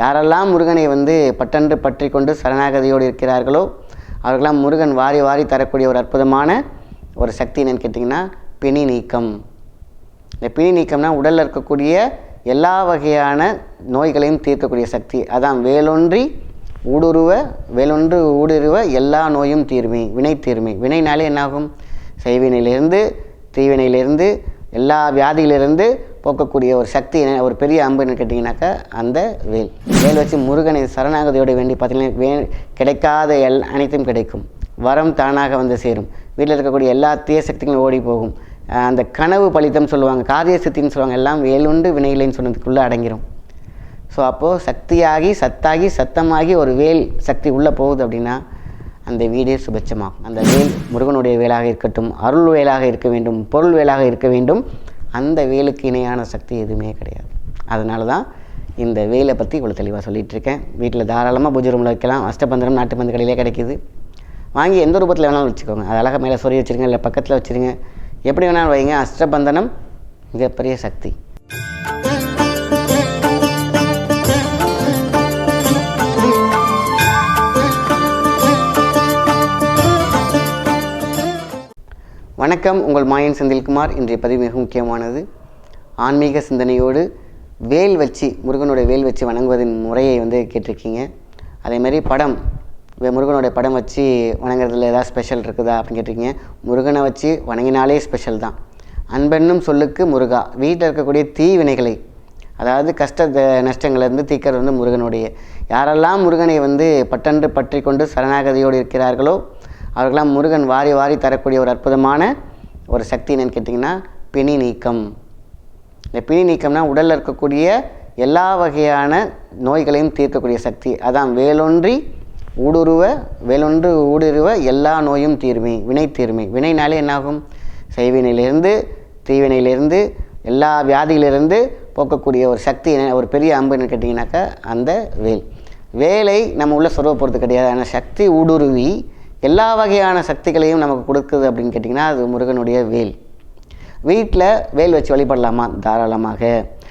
யாரெல்லாம் முருகனை வந்து பட்டன்று பற்றி கொண்டு சரணாகதியோடு இருக்கிறார்களோ அவர்களெல்லாம் முருகன் வாரி வாரி தரக்கூடிய ஒரு அற்புதமான ஒரு சக்தி என்னன்னு கேட்டிங்கன்னா பிணி நீக்கம். இந்த பிணி நீக்கம்னா உடலில் இருக்கக்கூடிய எல்லா வகையான நோய்களையும் தீர்க்கக்கூடிய சக்தி. அதான் வேலொன்றி ஊடுருவ வேலொன்று ஊடுருவ எல்லா நோயும் தீர்மை வினை தீர்மை. வினைனாலே என்னாகும்? செய்வினையிலிருந்து தீவினையிலிருந்து எல்லா வியாதியிலிருந்து போக்கக்கூடிய ஒரு சக்தி என்ன ஒரு பெரிய அம்புன்னு கேட்டிங்கனாக்கா அந்த வேல். வேல் வச்சு முருகனை சரணாகதியோட வேண்டி பார்த்தீங்கன்னா வே கிடைக்காத எல் அனைத்தும் கிடைக்கும். வரம் தானாக வந்து சேரும். வீட்டில் இருக்கக்கூடிய எல்லா தீய சக்திகளும் ஓடி போகும். அந்த கனவு பலித்தம் சொல்லுவாங்க காரிய சித்தின்னு சொல்லுவாங்க எல்லாம் வேலுண்டு வினையிலைன்னு சொன்னதுக்குள்ளே அடங்கிரும். ஸோ அப்போது சக்தியாகி சத்தாகி சத்தமாகி ஒரு வேல் சக்தி உள்ளே போகுது அப்படின்னா அந்த வீடே சுபட்சமாகும் அந்த வேல் முருகனுடைய வேலாக இருக்கட்டும் அருள் வேலாக இருக்க வேண்டும் பொருள் வேலாக இருக்க வேண்டும். அந்த வேலுக்கு இணையான சக்தி எதுவுமே கிடையாது. அதனால தான் இந்த வேலை பற்றி இவ்வளோ தெளிவாக சொல்லிகிட்ருக்கேன் வீட்டில் தாராளமாக பூஜை ரூமில் வைக்கலாம். அஷ்டபந்திரம் நாட்டு மந்து கடையிலே கிடைக்குது. வாங்கி எந்த ரூபத்தில் வேணாலும் வச்சுக்கோங்க. அது அழகாக மேலே சொறி வச்சுருங்க இல்லை பக்கத்தில் வச்சுருங்க. எப்படி வேணாலும் வைங்க. அஷ்டபந்தனம் மிகப்பெரிய சக்தி. வணக்கம். உங்கள் மாயன் செந்தில்குமார். இன்றைய பதிவு மிக முக்கியமானது. ஆன்மீக சிந்தனையோடு வேல் வச்சு முருகனுடைய வேல் வச்சு வணங்குவதின் முறையை வந்து கேட்டிருக்கீங்க. அதேமாரி படம் முருகனுடைய படம் வச்சு வணங்குறதுல ஏதாவது ஸ்பெஷல் இருக்குதா அப்படின்னு கேட்டிருக்கீங்க. முருகனை வச்சு வணங்கினாலே ஸ்பெஷல் தான். அன்பென்னும் சொல்லுக்கு முருகா. வீட்டில் இருக்கக்கூடிய தீவினைகளை அதாவது கஷ்ட நஷ்டங்கள்லேருந்து தீக்கிறது வந்து முருகனுடைய. யாரெல்லாம் முருகனை வந்து பட்டன்று பற்றி கொண்டு சரணாகதியோடு இருக்கிறார்களோ அவர்களெல்லாம் முருகன் வாரி வாரி தரக்கூடிய ஒரு அற்புதமான ஒரு சக்தி என்னன்னு கேட்டிங்கன்னா பிணி நீக்கம். இந்த பிணி நீக்கம்னா உடலில் இருக்கக்கூடிய எல்லா வகையான நோய்களையும் தீர்க்கக்கூடிய சக்தி. அதான் வேலொன்றி ஊடுருவ வேலொன்று ஊடுருவ எல்லா நோயும் தீர்மை வினை தீர்மை. வினைனாலே என்னாகும்? செய்வினையிலிருந்து தீவினையிலிருந்து எல்லா வியாதியிலிருந்து போக்கக்கூடிய ஒரு சக்தி என்ன- ஒரு பெரிய அம்புன்னு கேட்டிங்கனாக்கா அந்த வேல். வேலை நம்ம உள்ள சொருவ போகிறது கிடையாது. ஆனால் சக்தி ஊடுருவி எல்லா வகையான சக்திகளையும் நமக்கு கொடுக்குது அப்படின்னு கேட்டிங்கன்னா அது முருகனுடைய வேல். வீட்டில் வேல் வச்சு வழிபடலாமா? தாராளமாக.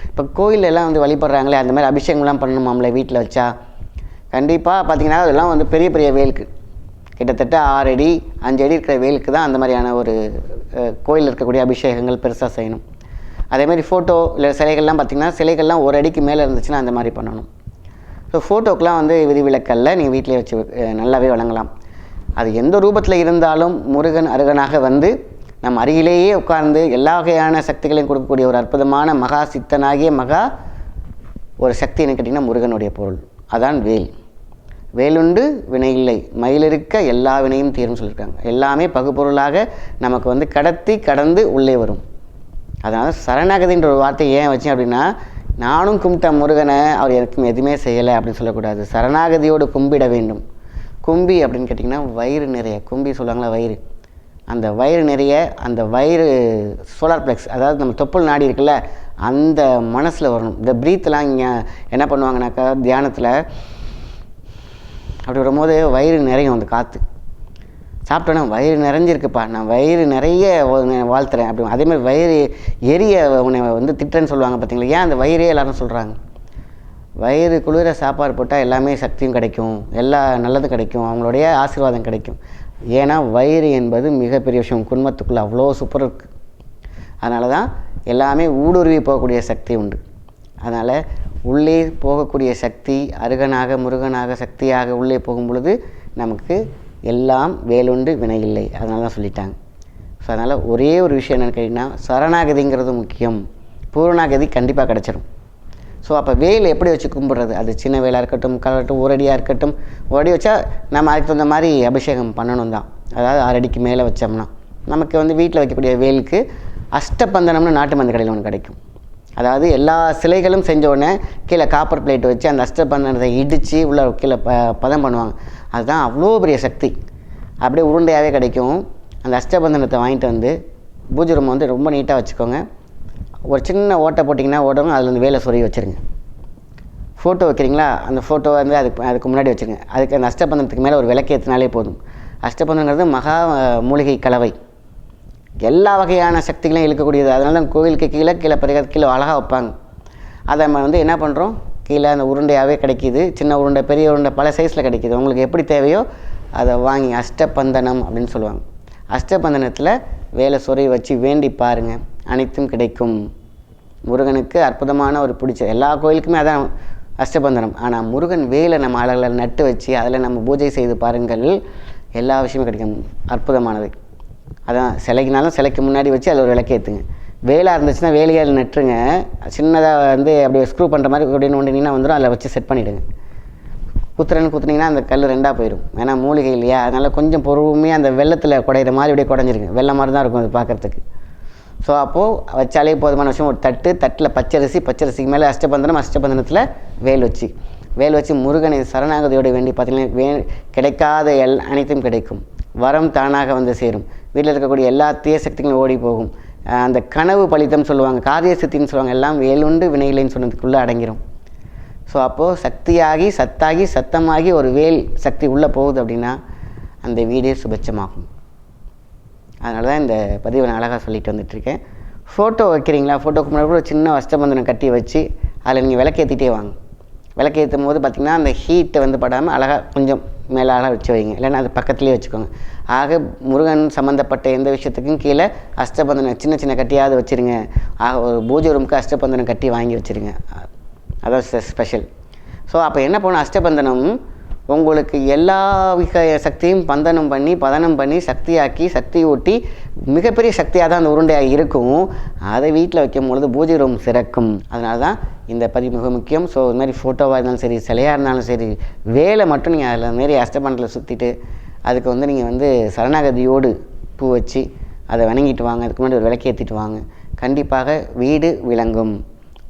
இப்போ கோயிலெல்லாம் வந்து வழிபடுறாங்களே அந்த மாதிரி அபிஷேகம்லாம் பண்ணணுமாம்ல வீட்டில் வச்சா? கண்டிப்பாக பார்த்தீங்கன்னா அதெல்லாம் வந்து பெரிய பெரிய வேலுக்கு. கிட்டத்தட்ட ஆறு அடி அஞ்சு அடி இருக்கிற வேலுக்கு தான் அந்த மாதிரியான ஒரு கோயிலில் இருக்கக்கூடிய அபிஷேகங்கள் பெருசாக செய்யணும். அதேமாதிரி ஃபோட்டோ இல்லை சிலைகள்லாம் பார்த்திங்கன்னா சிலைகள்லாம் ஒரு அடிக்கு மேலே இருந்துச்சுன்னா அந்த மாதிரி பண்ணணும். ஸோ ஃபோட்டோக்கெலாம் வந்து விதிவிலக்கல்ல நீங்கள் வீட்டிலே வச்சு நல்லாவே வழங்கலாம். அது எந்த ரூபத்தில் இருந்தாலும் முருகன் அருகனாக வந்து நம் அருகிலேயே உட்கார்ந்து எல்லா வகையான சக்திகளையும் கொடுக்கக்கூடிய ஒரு அற்புதமான மகா சித்தனாகிய மகா ஒரு சக்தி என்ன கேட்டிங்கன்னா முருகனுடைய பொருள். அதான் வேல். வேலுண்டு வினை இல்லை. மயிலிருக்க எல்லா வினையும் தீரும் சொல்லியிருக்காங்க எல்லாமே பகுப்பொருளாக நமக்கு வந்து கடத்தி கடந்து உள்ளே வரும். அதனால் சரணாகதின்ற ஒரு வார்த்தையை ஏன் வச்சேன் அப்படின்னா நானும் கும்பிட்ட முருகனை அவர் எனக்கும் எதுவுமே செய்யலை அப்படின்னு சொல்லக்கூடாது. சரணாகதியோடு கும்பிட வேண்டும். கும்பி அப்படின்னு கேட்டிங்கன்னா வயிறு நிறைய கும்பி சொல்லுவாங்களா வயிறு? அந்த வயிறு நிறைய அந்த வயிறு சோலார் பிளெக்ஸ் அதாவது நம்ம தொப்புள் நாடி இருக்குல்ல அந்த மனசில் வரணும். இந்த ப்ரீத்லாம் இங்கே என்ன பண்ணுவாங்கனாக்கா தியானத்தில் அப்படி வரும்போது வயிறு நிறையும் அந்த காற்று சாப்பிட்டோன்னா வயிறு நிறைஞ்சிருக்குப்பா நான் வயிறு நிறைய வாழ்த்துறேன் அப்படி அதேமாதிரி வயிறு எரிய உன்னை வந்து திட்டன்னு சொல்லுவாங்க பார்த்தீங்களா ஏன் அந்த வயிறே எல்லாரும் சொல்கிறாங்க வயிறு குளிர சாப்பாடு போட்டால் எல்லாமே சக்தியும் கிடைக்கும். எல்லா நல்லதும் கிடைக்கும். அவங்களுடைய ஆசீர்வாதம் கிடைக்கும். ஏன்னா வயிறு என்பது மிகப்பெரிய விஷயம். குடும்பத்துக்குள்ளே அவ்வளோ சூப்பர் இருக்குது அதனால தான் எல்லாமே ஊடுருவி போகக்கூடிய சக்தி உண்டு. அதனால் உள்ளே போகக்கூடிய சக்தி அருகனாக முருகனாக சக்தியாக உள்ளே போகும் பொழுது நமக்கு எல்லாம் வேலுண்டு வினையில்லை. அதனால தான் சொல்லிட்டாங்க. ஸோ அதனால் ஒரே ஒரு விஷயம் என்னென்னு கேட்டிங்கன்னா சரணாகதிங்கிறது முக்கியம். பூரணாகதி கண்டிப்பாக கிடச்சிரும். ஸோ அப்போ வேல் எப்படி வச்சு கும்பிட்றது? அது சின்ன வேலாக இருக்கட்டும் கலட்டும் ஓரடியாக இருக்கட்டும் ஒரு வச்சா நம்ம அதுக்கு தகுந்த மாதிரி அபிஷேகம் பண்ணணும் தான். அதாவது ஆறடிக்கு மேலே வச்சோம்னா. நமக்கு வந்து வீட்டில் வைக்கக்கூடிய வேலுக்கு அஷ்டபந்தனம்னு நாட்டு மருந்து கடையில் ஒன்று கிடைக்கும். அதாவது எல்லா சிலைகளும் செஞ்ச உடனே கீழே காப்பர் பிளேட் வச்சு அந்த அஷ்டபந்தனத்தை இடித்து உள்ள கீழே ப பதம் பண்ணுவாங்க. அதுதான் அவ்வளோ பெரிய சக்தி. அப்படியே உருண்டையாகவே கிடைக்கும். அந்த அஷ்டபந்தனத்தை வாங்கிட்டு வந்து பூஜை ரூம் வந்து ரொம்ப நீட்டாக வச்சுக்கோங்க. ஒரு சின்ன ஓட்டை போட்டிங்கன்னா ஓடணும் அதில் வந்து வேலை சொருகி வச்சுருங்க. ஃபோட்டோ வைக்கிறீங்களா? அந்த ஃபோட்டோ வந்து அதுக்கு அதுக்கு முன்னாடி வச்சுருங்க. அதுக்கு அந்த அஷ்டபந்தனத்துக்கு மேலே ஒரு விளக்கு ஏற்றினாலே போதும். அஷ்டபந்தனங்கிறது மகா மூலிகை கலவை. எல்லா வகையான சக்திகளையும் இழுக்கக்கூடியது. அதனால தான் கோவிலுக்கு கீழே கீழே பிறகு கீழே அழகாக வைப்பாங்க. அதை நம்ம வந்து என்ன பண்ணுறோம் கீழே அந்த உருண்டையாகவே கிடைக்கிது. சின்ன உருண்டை பெரிய உருண்டை பல சைஸில் கிடைக்கிது. உங்களுக்கு எப்படி தேவையோ அதை வாங்கி அஷ்டபந்தனம் அப்படின்னு சொல்லுவாங்க. அஷ்டபந்தனத்தில் வேலை சொறி வச்சு வேண்டி பாருங்கள் அனைத்தும் கிடைக்கும். முருகனுக்கு அற்புதமான ஒரு பிடிச்ச எல்லா கோயிலுக்குமே அதான் அஷ்டபந்தனம். ஆனால் முருகன் வேலை நம்ம அழகில் நட்டு வச்சு அதில் நம்ம பூஜை செய்து பாருங்கள் எல்லா விஷயமும் கிடைக்கும். அற்புதமானது. அதான் சிலைக்குனாலும் சிலைக்கு முன்னாடி வச்சு அதில் ஒரு விளக்கேற்றுங்க வேலாக இருந்துச்சுன்னா வேலையால் நட்டுருங்க. சின்னதாக வந்து அப்படியே ஸ்க்ரூ பண்ணுற மாதிரி அப்படின்னு நோண்டினீங்கன்னா வந்துடும் அதில் வச்சு செட் பண்ணிவிடுங்க குத்துறன்னு குத்துனீங்கன்னா அந்த கல் ரெண்டாக போயிடும் ஏன்னா மூலிகை இல்லையா? அதனால் கொஞ்சம் பொறுமையாக அந்த வெள்ளத்தில் குடையிற மாதிரி அப்படியே குடஞ்சிருங்க. வெள்ளை மாதிரி தான் இருக்கும் அது பார்க்குறதுக்கு. ஸோ அப்போது வச்சாலே போதுமான விஷயம் ஒரு தட்டு தட்டில் பச்சரிசி பச்சரிசிக்கு மேலே அஷ்டபந்தனம் அஷ்டபந்தனத்தில் வேல் வச்சு. வேல் வச்சு முருகனை சரணாகதியோடு வேண்டி பார்த்தீங்கன்னா வே கிடைக்காத எல் அனைத்தும் கிடைக்கும். வரம் தானாக வந்து சேரும். வீட்டில் இருக்கக்கூடிய எல்லா தீய சக்திகளும் ஓடி போகும். அந்த கனவு பலித்தம் சொல்லுவாங்க காரிய சித்தின்னு சொல்லுவாங்க எல்லாம் வேலுண்டு வினையிலைன்னு சொன்னதுக்குள்ளே அடங்கிரும். ஸோ அப்போது சக்தியாகி சத்தாகி சத்தமாகி ஒரு வேல் சக்தி உள்ளே போகுது அப்படின்னா அந்த வீடே சுபட்சமாகும் அதனால தான் இந்த பதிவை நான் அழகாக சொல்லிட்டு வந்துட்டுருக்கேன். ஃபோட்டோ வைக்கிறீங்களா? ஃபோட்டோக்கு முன்னாடி கூட ஒரு சின்ன அஷ்டபந்தனம் கட்டி வச்சு அதில் நீங்கள் விளக்கேற்றிட்டே வாங்க. விளக்கேற்றும் போது பார்த்திங்கன்னா அந்த ஹீட்டை வந்து படாமல் அழகாக கொஞ்சம் மேலே அழகாக வச்சு வைங்க. இல்லைன்னா அது பக்கத்துலேயே வச்சுக்கோங்க. ஆக முருகன் சம்மந்தப்பட்ட எந்த விஷயத்துக்கும் கீழே அஷ்டபந்தனம் சின்ன சின்ன கட்டியாவது வச்சுருங்க. ஆக ஒரு பூஜை ரூமுக்கு அஷ்டபந்தனம் கட்டி வாங்கி வச்சுருங்க. அதான் ஸ்பெஷல் ஸோ அப்போ என்ன பண்ணணும் அஷ்டபந்தனம் உங்களுக்கு எல்லா விக சக்தியும் பந்தனம் பண்ணி பதனம் பண்ணி சக்தியாக்கி சக்தி ஊட்டி மிகப்பெரிய சக்தியாக தான் அந்த உருண்டையாக இருக்கும். அதை வீட்டில் வைக்கும் பொழுது பூஜை ரூம் சிறக்கும். அதனால தான் இந்த பதிவு மிக முக்கியம். ஸோ இது மாதிரி ஃபோட்டோவாக இருந்தாலும் சரி சிலையாக இருந்தாலும் சரி வேலை மட்டும் நீங்கள் அதில் மாரி அஷ்டமண்டலில் சுற்றிட்டு அதுக்கு வந்து நீங்கள் வந்து சரணாகதியோடு பூ வச்சு அதை வணங்கிட்டு வாங்க. அதுக்கு முன்னாடி ஒரு விளக்கேற்றிட்டு வாங்க. கண்டிப்பாக வீடு விளங்கும்.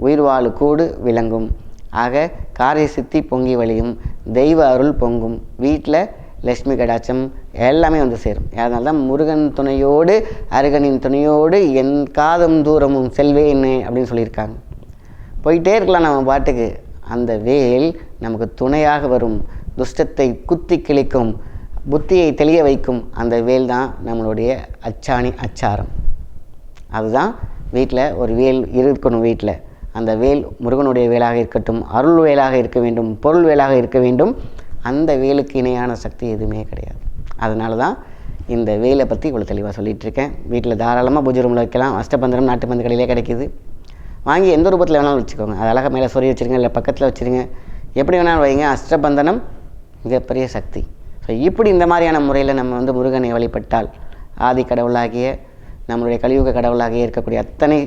உயிர் வாழு கூடு விளங்கும். ஆக காரிய சித்தி பொங்கி வழியும் தெய்வ அருள் பொங்கும். வீட்டில் லட்சுமி கடாட்சம் எல்லாமே வந்து சேரும். அதனால தான் முருகன் துணையோடு அருகனின் துணையோடு என் காதும் தூரமும் செல்வேன்னு அப்படின்னு சொல்லியிருக்காங்க. போயிட்டே இருக்கலாம் நம்ம பாட்டுக்கு. அந்த வேல் நமக்கு துணையாக வரும். துஷ்டத்தை குத்தி கிழிக்கும். புத்தியை தெளிய வைக்கும். அந்த வேல் தான் நம்மளுடைய அச்சாணி அச்சாரம். அதுதான் வீட்டில் ஒரு வேல் இருக்கணும் வீட்டில் அந்த வேல் முருகனுடைய வேலாக இருக்கட்டும் அருள் வேலாக இருக்க வேண்டும் பொருள் வேலாக இருக்க வேண்டும் அந்த வேலுக்கு இணையான சக்தி எதுவுமே கிடையாது. அதனால தான் இந்த வேலை பற்றி இவ்வளோ தெளிவாக சொல்லிகிட்டு இருக்கேன். வீட்டில் தாராளமாக பூஜை ரூமில் வைக்கலாம். அஷ்டபந்தனம் நாட்டு கடையிலே கிடைக்கிது. வாங்கி எந்த ரூபத்தில் வேணாலும் வச்சுக்கோங்க. அது அழகாக மேலே சொறி வச்சுருங்க இல்லை பக்கத்தில் வச்சுருங்க. எப்படி வேணாலும் வைங்க. அஷ்டபந்தனம் மிகப்பெரிய சக்தி. ஸோ இப்படி இந்த மாதிரியான முறையில் நம்ம வந்து முருகனை வழிபட்டால் ஆதி கடவுளாகிய நம்மளுடைய கலியுக கடவுளாகிய இருக்கக்கூடிய அத்தனை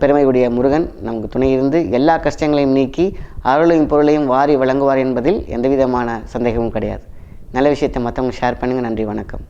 பெருமையுடைய முருகன் நமக்கு துணை இருந்து எல்லா கஷ்டங்களையும் நீக்கி அருளையும் பொருளையும் வாரி வழங்குவார் என்பதில் எந்தவிதமான சந்தேகமும் கிடையாது. நல்ல விஷயத்தை மற்றவங்க ஷேர் பண்ணுங்கள் நன்றி வணக்கம்.